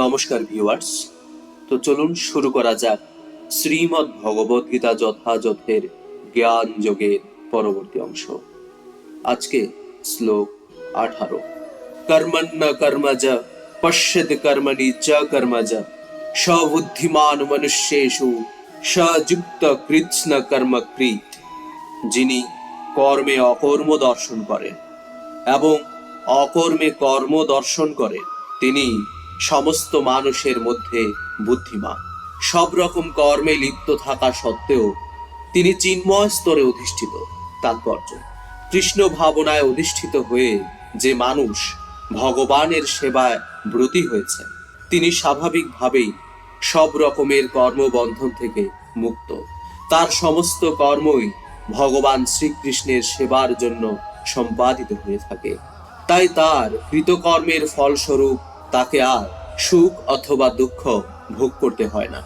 নমস্কার ভিউয়ার্স তো চলুন শুরু করা যাক শ্রীমদ্ ভগবদ গীতা যথাযথের জ্ঞান যোগের পরবর্তী অংশ। আজকে শ্লোক আঠারো। কর্মণ্য কর্মজ পশ্যদ কর্মণি চ কর্মজ, সবুদ্ধিমান মনুষ্যেষু, সযুক্ত কৃৎস্ন কর্মকৃত, যিনি কর্মে অকর্ম দর্শন করেন এবং অকর্মে কর্ম দর্শন করেন, তিনি সমস্ত মানুষের মধ্যে বুদ্ধিমান। সব রকম কর্মে লিপ্ত থাকা সত্ত্বেও তিনি চিন্ময় স্তরে অধিষ্ঠিত, তাৎপর্য। কৃষ্ণ ভাবনায় অধিষ্ঠিত হয়ে যে মানুষ ভগবানের সেবায় ব্রতী হয়েছেন, তিনি স্বাভাবিকভাবেই সব রকমের কর্মবন্ধন থেকে মুক্ত। তার সমস্ত কর্মই ভগবান শ্রীকৃষ্ণের সেবার জন্য সম্পাদিত হয়ে থাকে। তাই তার কৃতকর্মের ফলস্বরূপ তাকে আর সুখ অথবা দুঃখ ভোগ করতে হয় না।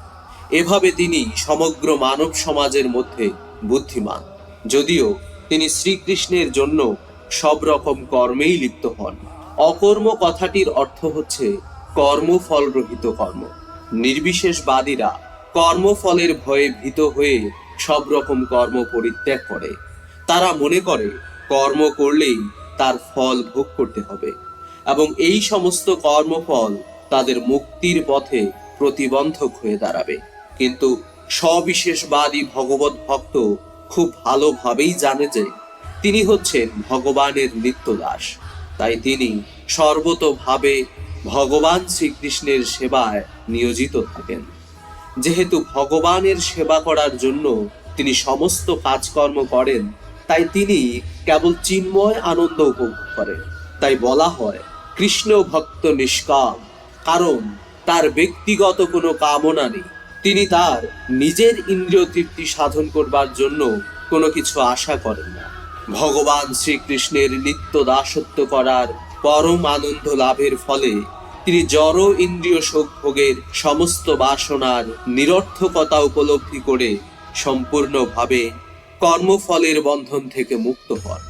এভাবে তিনি সমগ্র মানব সমাজের মধ্যে বুদ্ধিমান। যদিও তিনি শ্রীকৃষ্ণের জন্য সব রকম কর্মেই লিপ্ত হন। অকর্ম কথাটির অর্থ হচ্ছে কর্মফলরহিত কর্ম। নির্বিশেষবাদীরা কর্মফলের ভয়ে ভীত হয়ে সব রকম কর্ম পরিত্যাগ করে। তারা মনে করে কর্ম করলেই তার ফল ভোগ করতে হবে। এবং এই সমস্ত কর্মফল তাদের মুক্তির পথে প্রতিবন্ধক হয়ে দাঁড়াবে। কিন্তু সবিশেষবাদী ভগবত ভক্ত খুব ভালোভাবেই জানে যে তিনি হচ্ছেন ভগবানের নিত্য দাস তাই তিনি সর্বতভাবে ভগবান শ্রীকৃষ্ণের সেবায় নিয়োজিত থাকেন। যেহেতু ভগবানের সেবা করার জন্য তিনি সমস্ত কাজকর্ম করেন, তাই তিনি কেবল চিন্ময় আনন্দ উপভোগ করেন। তাই বলা হয় কৃষ্ণ ভক্ত নিষ্কাম, কারণ তার ব্যক্তিগত কোনো কামনা নেই। তিনি তার নিজের ইন্দ্রিয় তৃপ্তি সাধন করবার জন্য কোনো কিছু আশা করেন না। ভগবান শ্রীকৃষ্ণের নিত্য দাসত্ব করার পরম আনন্দ লাভের ফলে তিনি জড় ইন্দ্রিয় সুখ ভোগের সমস্ত বাসনার নিরর্থকতা উপলব্ধি করে সম্পূর্ণভাবে কর্মফলের বন্ধন থেকে মুক্ত হন।